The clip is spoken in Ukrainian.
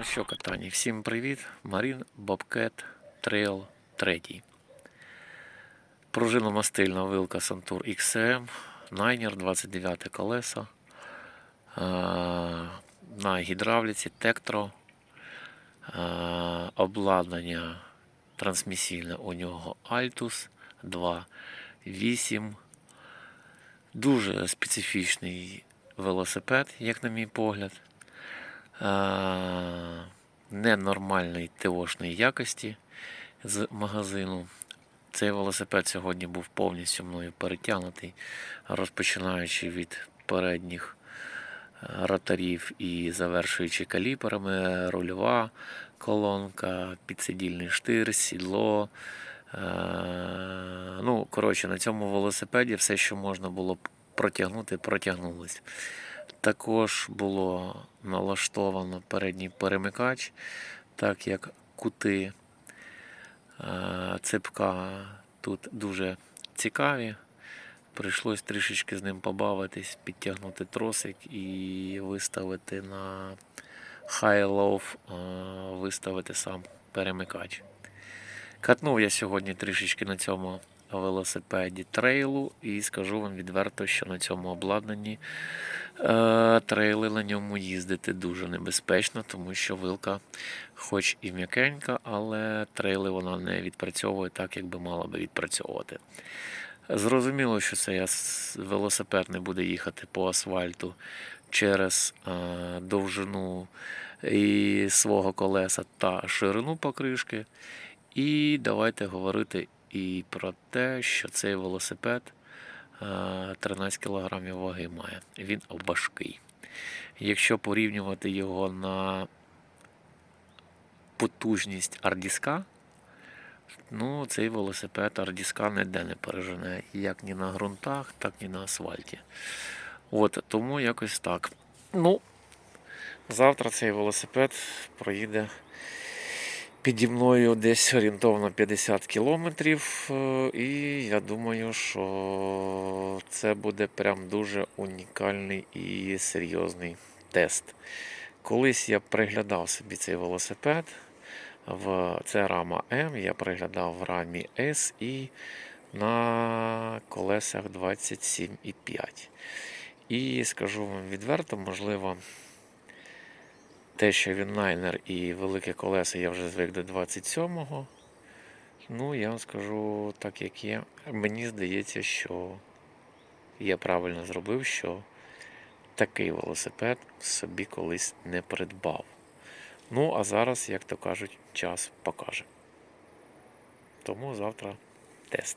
Ну що, катані, всім привіт. Марін Бобкет Трейл 3. Пружиномастильна вилка Сантур XM, Найнер 29 колеса. На гідравліці Тектро. Обладнання трансмісійне у нього Altus 2.8. Дуже специфічний велосипед, як на мій погляд. Ненормальної ТОшної якості з магазину. Цей велосипед сьогодні був повністю мною перетягнутий, розпочинаючи від передніх е, роторів і завершуючи каліперами, рульова колонка, підсидільний штир, сідло. Е, Ну, коротше, на цьому велосипеді все, що можна було протягнути, протягнулось. Також було налаштовано передній перемикач, так як кути е, цепка тут дуже цікаві. Прийшлось трішечки з ним побавитись, підтягнути тросик і виставити на high-low, е, виставити сам перемикач. Катнув я сьогодні трішечки на цьому велосипеді трейлу і скажу вам відверто, що на цьому обладнанні е, трейли на ньому їздити дуже небезпечно, тому що вилка, хоч і м'якенька, але трейли вона не відпрацьовує так, як би мала би відпрацьовувати. Зрозуміло, що цей велосипед не буде їхати по асфальту через е, довжину і свого колеса та ширину покришки. І давайте говорити і про те, що цей велосипед е, 13 кг ваги має. Він важкий. Якщо порівнювати його на потужність ардіска, ну, цей велосипед ардіска ніде не пережене, як ні на ґрунтах, так і на асфальті. От, тому якось так. Ну, завтра цей велосипед проїде піді мною десь орієнтовно 50 кілометрів. е, І я думаю, що це буде прям дуже унікальний і серйозний тест. Колись я приглядав собі цей велосипед. В це рама М, я приглядав в рамі S і на колесах 27,5. І скажу вам відверто, можливо, те, що він найнер і велике колесо, я вже звик до 27-го. Ну, я вам скажу так, як є. Мені здається, що я правильно зробив, що такий велосипед собі колись не придбав. Ну, а зараз, як то кажуть, час покаже. Тому завтра тест.